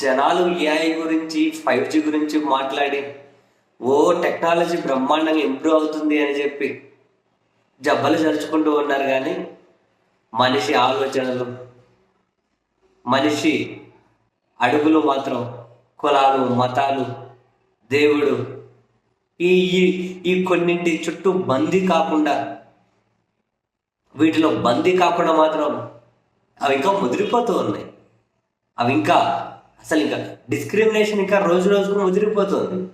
జనాలు ఏఐ గురించి five G గురించి మాట్లాడి ఓ టెక్నాలజీ బ్రహ్మాండంగా ఇంప్రూవ్ అవుతుంది అని చెప్పి జబ్బలు జరుచుకుంటూ ఉన్నారు కానీ మనిషి ఆలోచనలు మనిషి అడుగులు మాత్రం కులాలు మతాలు దేవుడు ఈ ఈ- ఈ కొన్నింటి చుట్టూ బందీ కాకుండా వీటిలో బందీ కాకుండా మాత్రం అవి ఇంకా ముదిరిపోతూ ఉన్నాయి. అవి ఇంకా అసలు ఇంకా డిస్క్రిమినేషన్ ఇంకా రోజు రోజుకు ముదిరిపోతుంది.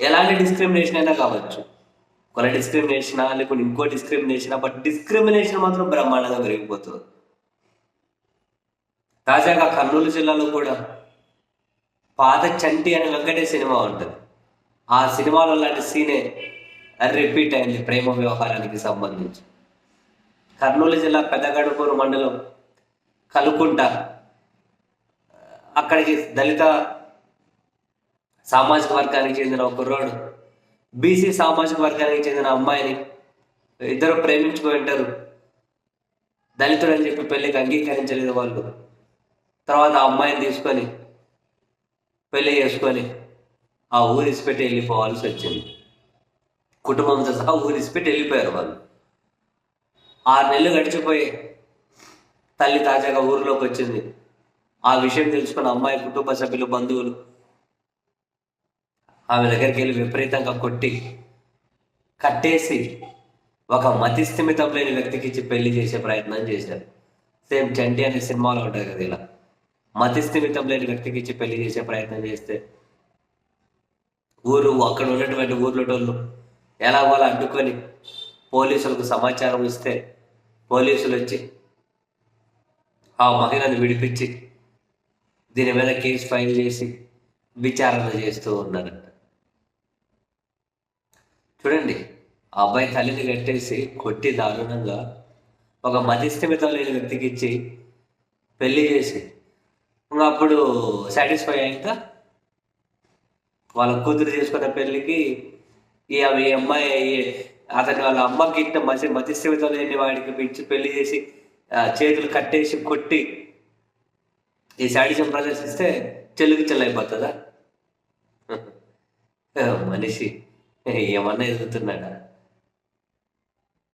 ఎలాంటి డిస్క్రిమినేషన్ అయినా కావచ్చు. కొన్ని డిస్క్రిమినేషన్ లేకుంటే ఇంకో డిస్క్రిమినేషన్ బట్ డిస్క్రిమినేషన్ మాత్రం బ్రహ్మాండంగా పెరిగిపోతుంది. తాజాగా కర్నూలు జిల్లాలో కూడా పాత చంటి అనే వెంకటేష్ సినిమా ఉంటుంది. ఆ సినిమాలో లాంటి సీనే రిపీట్ అయింది ప్రేమ వ్యవహారానికి సంబంధించి. కర్నూలు జిల్లా పెద్దగడుపూరు మండలం కలుకుంట అక్కడికి దళిత సామాజిక వర్గానికి చెందిన ఒక కుర్రోడు బీసీ సామాజిక వర్గానికి చెందిన అమ్మాయిని ఇద్దరు ప్రేమించుకుని ఉంటారు దళితుడు అని చెప్పి పెళ్ళికి అంగీకరించలేదు వాళ్ళు. తర్వాత ఆ అమ్మాయిని తీసుకొని పెళ్ళి చేసుకొని ఆ ఊరు పెట్టి వెళ్ళిపోవాల్సి వచ్చింది. కుటుంబంతో సహా ఊరు పెట్టి వెళ్ళిపోయారు వాళ్ళు. ఆరు నెలలు గడిచిపోయి తల్లి తాజాగా ఊరిలోకి వచ్చింది. ఆ విషయం తెలుసుకున్న అమ్మాయి కుటుంబ సభ్యులు బంధువులు ఆమె దగ్గరికి వెళ్ళి విపరీతంగా కొట్టి కట్టేసి ఒక మతి స్థిమితం లేని వ్యక్తికి ఇచ్చి పెళ్ళి చేసే ప్రయత్నం చేశారు. సేమ్ చంటి అనే సినిమాలో ఉంటుంది కదా ఇలా. మతి స్థిమితం లేని వ్యక్తికి ఇచ్చి పెళ్ళి చేసే ప్రయత్నం చేస్తే ఊరు అక్కడ ఉన్నటువంటి ఊర్లోళ్ళు ఎలా వాళ్ళు అడ్డుకొని పోలీసులకు సమాచారం ఇస్తే పోలీసులు వచ్చి ఆ మహిళను విడిపించి దీని మీద కేసు ఫైల్ చేసి విచారణ చేస్తూ ఉన్నారంట. చూడండి ఆ అబ్బాయి తల్లిని కట్టేసి కొట్టి దారుణంగా ఒక మధ్యస్థిమితం లేని వ్యక్తికి ఇచ్చి పెళ్ళి చేసి ఇంకా అప్పుడు సాటిస్ఫై అయ్యాక వాళ్ళ కూతురు చేసుకున్న పెళ్ళికి ఈ అవి అమ్మాయి అతని వాళ్ళ అమ్మకి ఇంత మంచి మతిస్థిమితం లేని వాడికి పిచ్చి పెళ్ళి చేసి చేతులు కట్టేసి కొట్టి ఈ శాడిజం ప్రదర్శిస్తే చెల్లుకి చెల్లైపోతుందా మనిషి. ఏమన్నా ఎదుగుతున్నాడా?